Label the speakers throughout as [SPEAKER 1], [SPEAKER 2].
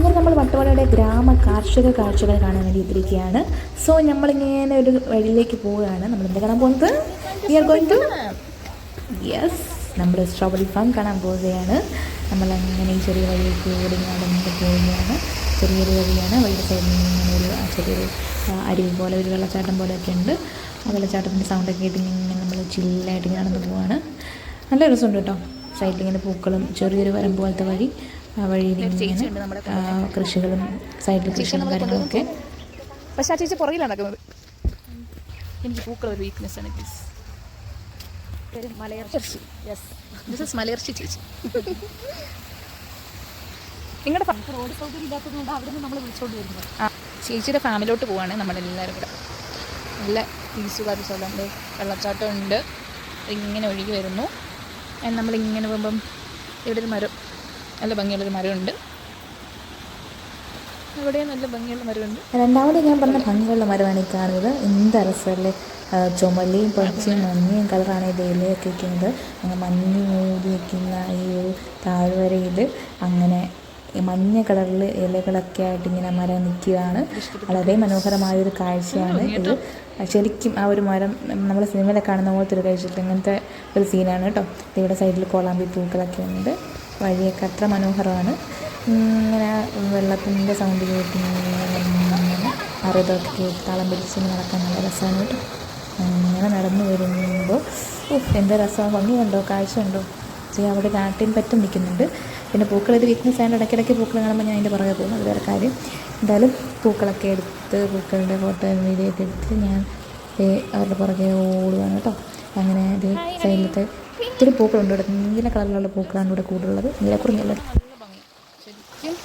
[SPEAKER 1] അങ്ങനെ നമ്മൾ വട്ടവടയുടെ ഗ്രാമ കാർഷിക കാഴ്ചകൾ കാണാൻ വേണ്ടി എത്തിയിരിക്കുകയാണ് സോ നമ്മളിങ്ങനെ ഒരു വഴിയിലേക്ക് പോവുകയാണ്. നമ്മൾ എന്താ കാണാൻ പോകുന്നത്? We are going to yes നമ്മൾ സ്ട്രോബെറി ഫാം കാണാൻ പോവുകയാണ്. നമ്മൾ അങ്ങനെ ഈ ചെറിയ വഴിയിലേക്ക് ഓടി നടന്നിട്ട് പോവുകയാണ്. ചെറിയൊരു വഴിയാണ്. വഴിയുടെ സൈഡിൽ ഇങ്ങനെ ഒരു ചെറിയൊരു അരി പോലെ ഒരു വെള്ളച്ചാട്ടം പോലെയൊക്കെ ഉണ്ട്. ആ വെള്ളച്ചാട്ടത്തിന്റെ സൗണ്ടൊക്കെ കേട്ട് ഇങ്ങനെ നമ്മൾ ചില്ലായിട്ട് നടന്നു പോവാണ് നല്ല രസമുണ്ട് കേട്ടോ. സൈഡിൽ ഇങ്ങനെ പൂക്കളും ചെറിയൊരു വരം പോലത്തെ വഴി. വഴിയിൽ ഇങ്ങനെ കൃഷികളും സൈഡിൽ കൃഷികളും കാര്യങ്ങളൊക്കെ
[SPEAKER 2] പക്ഷെ ആ ചേച്ചി പുറകിലാണ് നടക്കുന്നത്. എനിക്ക് പൂക്കൾ ഒരു വീക്ക്നെസ് ആണ് please Malayarchi. Yes this is Malayarchi ചേച്ചി. നിങ്ങളുടെ റോഡ് സൗകര്യം ഇല്ലാത്തതുകൊണ്ട് അവിടെ നിന്ന് നമ്മൾ വിളിച്ചോണ്ട് വരുന്നത്. ആ ചേച്ചിയുടെ ഫാമിലോട്ട് പോവാണ് നമ്മളെല്ലാവരും കൂടെ നല്ല പീസുകാരി സ്ഥലമുണ്ട് വെള്ളച്ചാട്ടമുണ്ട് ഇങ്ങനെ ഒഴുകി വരുന്നു. നമ്മളിങ്ങനെ പോകുമ്പം ഇവിടെ ഒരു മരം നല്ല ഭംഗിയുള്ളൊരു മരമുണ്ട്. ഇവിടെ നല്ല ഭംഗിയുള്ള മരമുണ്ട്.
[SPEAKER 1] രണ്ടാമത് ഞാൻ പറഞ്ഞ ഭംഗിയുള്ള മരമാണ് ഈ കാണുന്നത്. എന്ത് രസമല്ലേ? ചുമലയും പച്ചയും മഞ്ഞയും കളറാണ് ഇത് ഇലയൊക്കെ വയ്ക്കുന്നത് അങ്ങനെ മഞ്ഞ് മൂടി വയ്ക്കുന്ന ഈ ഒരു താഴ്വരയിൽ അങ്ങനെ മഞ്ഞ കളറിൽ ഇലകളൊക്കെ ആയിട്ട് ഇങ്ങനെ മരം നിൽക്കുകയാണ്. വളരെ മനോഹരമായ ഒരു കാഴ്ചയാണ് ഇത്. ശരിക്കും ആ ഒരു മരം നമ്മൾ സിനിമയിലൊക്കെ കാണുന്ന പോലത്തെ ഒരു കാഴ്ച ഇങ്ങനത്തെ ഒരു സീനാണ് കേട്ടോ. ഇവിടെ സൈഡിൽ കോളാമ്പി പൂക്കളൊക്കെ ഉണ്ട്. വഴിയൊക്കെ അത്ര മനോഹരമാണ്. ഇങ്ങനെ വെള്ളത്തിന്റെ സൗണ്ട് കേട്ടിങ്ങനെ അറുതൊക്കെ കേട്ട് താളം പിടിച്ച് നടക്കാൻ നല്ല രസമാണ് കേട്ടോ. അങ്ങനെ നടന്നു വരുമ്പോൾ എന്ത് രസമാണ് ഭംഗി കണ്ടോ കാഴ്ച ഉണ്ടോ ചെയ്യ അവിടെ കാട്ടിൻ പറ്റും നിൽക്കുന്നുണ്ട്. പിന്നെ പൂക്കൾ ഇത് വീക്ക്നെസ് ആയതുകൊണ്ട് ഇടയ്ക്കിടയ്ക്ക് പൂക്കൾ കാണുമ്പോൾ ഞാൻ അതിന്റെ പുറകെ പോകും. അത് വേറെ കാര്യം. എന്തായാലും പൂക്കളൊക്കെ എടുത്ത് പൂക്കളുടെ ഫോട്ടോ വീഡിയോ ഒക്കെ എടുത്ത് ഞാൻ അവരുടെ പുറകെ ഓടുകയാണ് കേട്ടോ. അങ്ങനെ ഇത് സൈഡിലത്തെ ഒത്തിരി പൂക്കളുണ്ട് ഇവിടെ. നീല കളറിലുള്ള പൂക്കളാണ് ഇവിടെ കൂടുതലുള്ളത്. നീലക്കുറിഞ്ഞല്ല
[SPEAKER 2] ശരിക്കും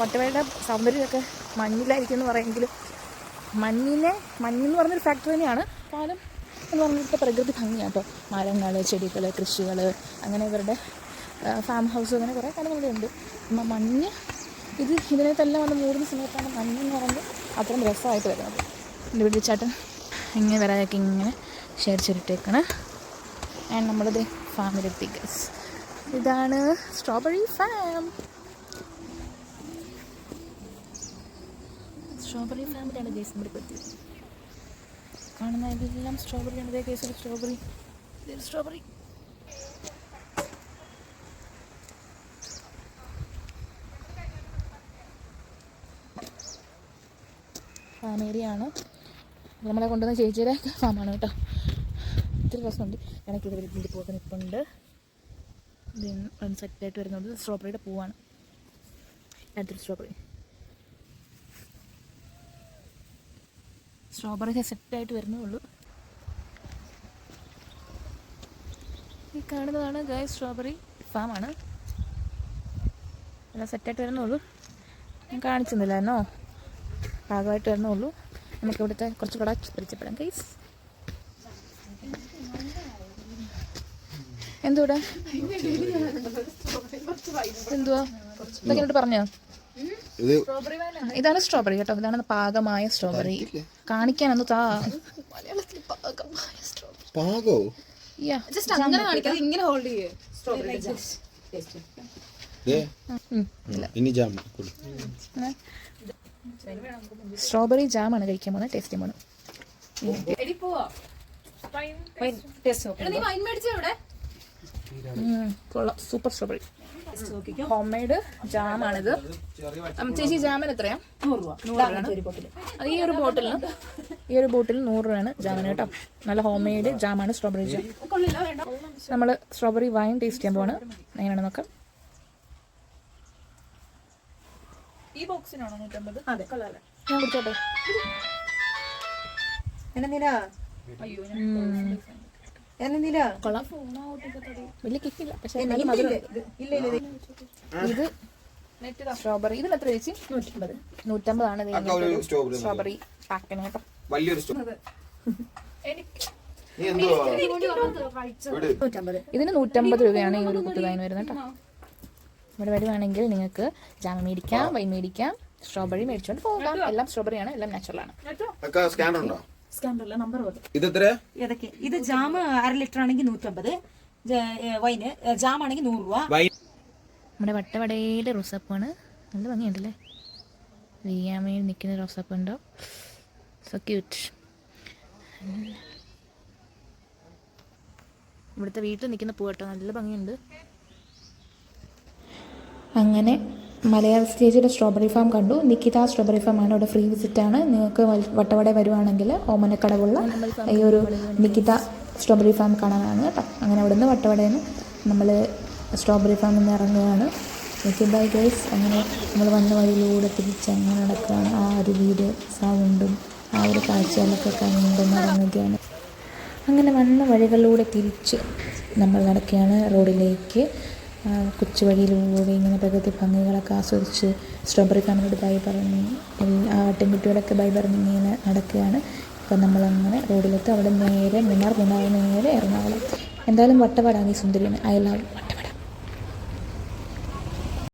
[SPEAKER 2] വട്ടവയുടെ സൗന്ദര്യമൊക്കെ മഞ്ഞിലായിരിക്കും എന്ന് പറയുമെങ്കിലും മഞ്ഞിനെ മഞ്ഞെന്ന് പറഞ്ഞൊരു ഫാക്ടറി തന്നെയാണ്. കാലം എന്ന് പറഞ്ഞിട്ട് പ്രകൃതി ഭംഗിയാണ് കേട്ടോ. മരങ്ങൾ ചെടികൾ കൃഷികൾ അങ്ങനെ ഇവരുടെ ഫാം ഹൗസ് അങ്ങനെ കുറേ കാര്യങ്ങളിവിടെ ഉണ്ട്. മ- മഞ്ഞ് ഇത് ഇതിനെ തന്നെ വന്ന് മൂടുന്ന സമയത്താണ് മഞ്ഞ് എന്ന് പറയുന്നത് അത്രയും രസമായിട്ട് വരുന്നത്. എന്റെ വെള്ളിച്ചാട്ടൻ ഇങ്ങനെ വരാതൊക്കെ ഇങ്ങനെ ശേഖരിച്ചിട്ടേക്കാണ് ആൻഡ് നമ്മളിത് ഫാമിലെത്തി പിഗസ് ഇതാണ് സ്ട്രോബെറി ഫാം സ്ട്രോബെറി ഫാമിലാണ് കേസ് നമ്മുടെ പറ്റിയത് കാണുന്ന ഇതെല്ലാം സ്ട്രോബെറി ആണ്. ഇതേ കേസിൽ സ്ട്രോബെറി സ്ട്രോബെറി ഫാം ഏരിയ ആണ്. നമ്മളെ കൊണ്ടുവന്ന ചേച്ചിയുടെ ഫാമാണ് കേട്ടോ. ഇത്തിരി രസമുണ്ട് എനിക്ക് ഇവിടെ വലിയ പൂക്കൾ നിൽപ്പുണ്ട്. സെറ്റായിട്ട് വരുന്നത് സ്ട്രോബെറിയുടെ പൂവാണ്. അടുത്തൊരു സ്ട്രോബെറി സ്ട്രോബെറി സെറ്റായിട്ട് വരുന്നേ ഉള്ളൂ. ഈ കാണുന്നതാണ് ഗായ് സ്ട്രോബെറി ഫാമാണ് എല്ലാം സെറ്റായിട്ട് വരുന്നേ ഉള്ളൂ. ഞാൻ കാണിച്ചെന്നില്ലായിരുന്നോ ഭാഗമായിട്ട് വരുന്നുള്ളൂ നമുക്ക് ഇവിടുത്തെ കുറച്ച് കൂടെ പരിചയപ്പെടാം ഗൈസ് എന്തുകൂടെ എന്തുവാ? ഇതൊക്കെ പറഞ്ഞോ?
[SPEAKER 3] ഇത്
[SPEAKER 2] ഇതാണ് സ്ട്രോബെറി കേട്ടോ. ഇതാണ് പാകമായ സ്ട്രോബെറി. കാണിക്കാനൊന്ന് താ. മലയാളത്തിൽ പാകമായ സ്ട്രോബെറി.
[SPEAKER 3] പാകോ?
[SPEAKER 2] യാ.
[SPEAKER 3] ദേ. ഇനി ജാം കൊടു.
[SPEAKER 2] ജാം ജാമാണ് കഴിക്കാൻ പോകുന്നത്. ടേസ്റ്റ് പോണ് കൊള്ളാം. Super strawberry. ഹോം മെയ്ഡ് ജാമാണിത്. ചേച്ചി ജാമിന് എത്രയാ? അത് ഈ ഒരു ബോട്ടിലിന്? ഈ ഒരു ബോട്ടിൽ നൂറ് രൂപയാണ് ജാമിന് കേട്ടോ. നല്ല ഹോം മെയ്ഡ് ജാമാണ് സ്ട്രോബെറി ജാം. നമ്മൾ സ്ട്രോബെറി വൈൻ ടേസ്റ്റ് ചെയ്യാൻ പോവാണ്. എങ്ങനെയാണ് നോക്കാം. ഈ ബോക്സിനാണോ നൂറ്റമ്പത്? അതെ. ഞാൻ കുടിച്ചോട്ടെ. കൊള്ളാം. വലിയ കിക്കില്ല പക്ഷെ നല്ല. ഇത് സ്ട്രോബെറി ഇതിന് എത്ര ചേച്ചി? നൂറ്റമ്പത്. നൂറ്റമ്പതാണ് സ്ട്രോബെറി പാക്കിന് കേട്ടോ.
[SPEAKER 3] വലിയൊരു
[SPEAKER 2] ഇതിന് നൂറ്റമ്പത് രൂപയാണ് ഈ ഒരു കുത്തുകായന് വരുന്നത് കേട്ടോ. ഇവിടെ വരുവാണെങ്കിൽ നിങ്ങൾക്ക് ജാമ മേടിക്കാം വൈൻ മേടിക്കാം സ്ട്രോബെറി മേടിച്ചുകൊണ്ട് പോകാം. എല്ലാം സ്ട്രോബെറിയാണ് എല്ലാം നാച്ചുറൽ ആണ്.
[SPEAKER 3] അക്ക സ്കാനർ ഉണ്ടോ?
[SPEAKER 4] സ്കാനറില്ല നമ്പർ
[SPEAKER 3] ഇത് എത്ര
[SPEAKER 4] ഏതൊക്കെ? ഇത് ജാം അര ലിറ്റർ ആണെങ്കിൽ നൂറ്റമ്പത്. വൈന്. ജാം ആണെങ്കിൽ നൂറ് രൂപ.
[SPEAKER 2] നമ്മുടെ വട്ടവടയുടെ റോസപ്പാണ് നല്ല ഭംഗിയുണ്ടല്ലേ? വിരിയാമയിൽ നിൽക്കുന്ന റോസാപ്പ് ഉണ്ടോ സോ ക്യൂട്ട് ഇവിടുത്തെ വീട്ടിൽ നിൽക്കുന്ന പൂ കേട്ടോ. നല്ല ഭംഗിയുണ്ട്.
[SPEAKER 1] അങ്ങനെ മലയാള സ്റ്റേജിലെ സ്ട്രോബെറി ഫാം കണ്ടു. നിക്കിത സ്ട്രോബെറി ഫാം ആണ് ഇവിടെ ഫ്രീ വിസിറ്റ് ആണ്. നിങ്ങൾക്ക് വട്ടവടെ വരുവാണെങ്കിൽ ഓമനക്കടവുള്ള ഈ ഒരു നിക്കിത സ്ട്രോബെറി ഫാം കാണാനാണ്. കേട്ടോ അങ്ങനെ അവിടെ നിന്ന് വട്ടവടയിൽ നമ്മൾ സ്ട്രോബെറി ഫാമിൽ നിന്ന് ഇറങ്ങുകയാണ്. ഓക്കെ ബൈ ഗൈസ് അങ്ങനെ നമ്മൾ വന്ന വഴിയിലൂടെ തിരിച്ച് അങ്ങനെ നടക്കുകയാണ്. ആ ഒരു വീട് സൗണ്ടും ആ ഒരു കാഴ്ചകളൊക്കെ കണ്ട് ഇറങ്ങുകയാണ് അങ്ങനെ വന്ന വഴികളിലൂടെ തിരിച്ച് നമ്മൾ നടക്കുകയാണ് റോഡിലേക്ക്. കൊച്ചു വഴിയിലൂടെ ഇങ്ങനെ പ്രകൃതി ഭംഗികളൊക്കെ ആസ്വദിച്ച് സ്ട്രോബെറി ഫാമിനോട് ബൈ പറഞ്ഞ് എല്ലാ ആട്ടിൻകുട്ടികളൊക്കെ ബൈ പറഞ്ഞ് ഇങ്ങനെ നടക്കുകയാണ്. അപ്പം നമ്മളങ്ങനെ റോഡിലെത്തി അവിടെ നേരെ മൂന്നാർ മൂന്നാർ നേരെ എറണാകുളം. എന്തായാലും വട്ടവാടാണ് ഈ സുന്ദരിയാണ്. I love